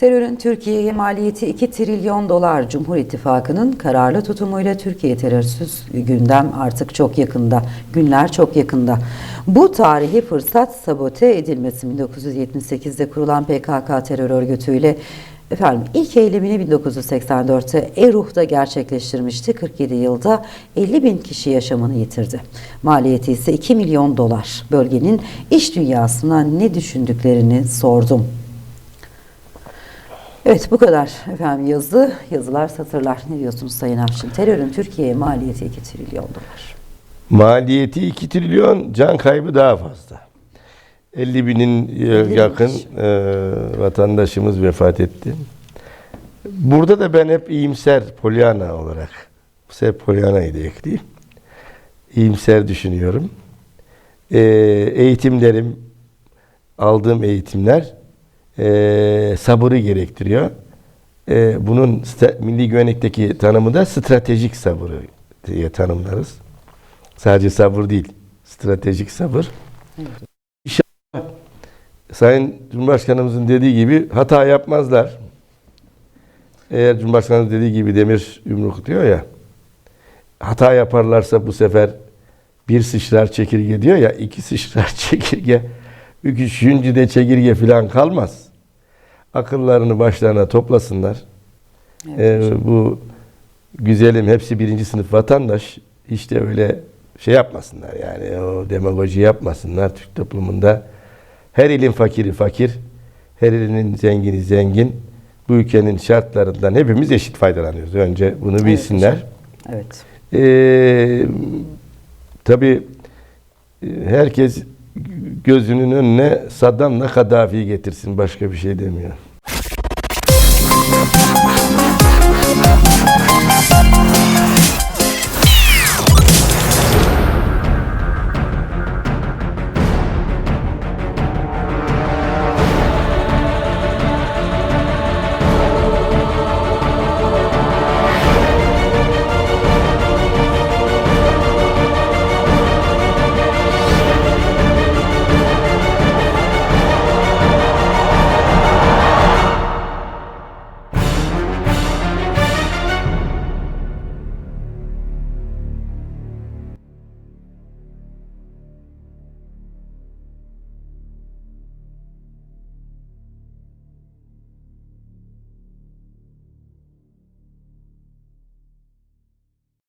Terörün Türkiye'ye maliyeti 2 trilyon dolar. Cumhur İttifakı'nın kararlı tutumuyla Türkiye terörsüz gündem artık çok yakında. Günler çok yakında. Bu tarihi fırsat sabote edilmesi 1978'de kurulan PKK terör örgütüyle Efendim ilk eylemini 1984'te Eruh'ta gerçekleştirmişti. 47 yılda 50 bin kişi yaşamını yitirdi. Maliyeti ise 2 milyon dolar. Bölgenin iş dünyasına ne düşündüklerini sordum. Evet bu kadar efendim yazı, yazılar, satırlar. Ne diyorsunuz Sayın Afşin? Terörün Türkiye'ye maliyeti 2 trilyon dolar. Maliyeti 2 trilyon, can kaybı daha fazla. 50 binin e, 50 bin yakın e, vatandaşımız vefat etti. Burada da ben hep iyimser Pollyanna olarak, bu sefer Pollyanna'yı da ekleyeyim. İyimser düşünüyorum. E, eğitimlerim, aldığım eğitimler e, sabırı gerektiriyor. E, bunun milli güvenlikteki tanımı da stratejik sabır diye tanımlarız. Sadece sabır değil, stratejik sabır. İnşallah Sayın Cumhurbaşkanımızın dediği gibi hata yapmazlar. Eğer Cumhurbaşkanımız dediği gibi demir yumruk diyor ya, hata yaparlarsa bu sefer bir sıçrar çekirge diyor ya, iki sıçrar çekirge, üçüncü de çekirge falan kalmaz. Akıllarını başlarına toplasınlar. Ee, bu güzelim hepsi birinci sınıf vatandaş hiç de öyle şey yapmasınlar yani o demagoji yapmasınlar Türk toplumunda. Her ilin fakiri fakir, her ilinin zengini zengin. Bu ülkenin şartlarından hepimiz eşit faydalanıyoruz. Önce bunu bilsinler. hocam. Evet. Ee, tabii e, herkes gözünün önüne Saddam'la Kaddafi'yi getirsin. Başka bir şey demiyor.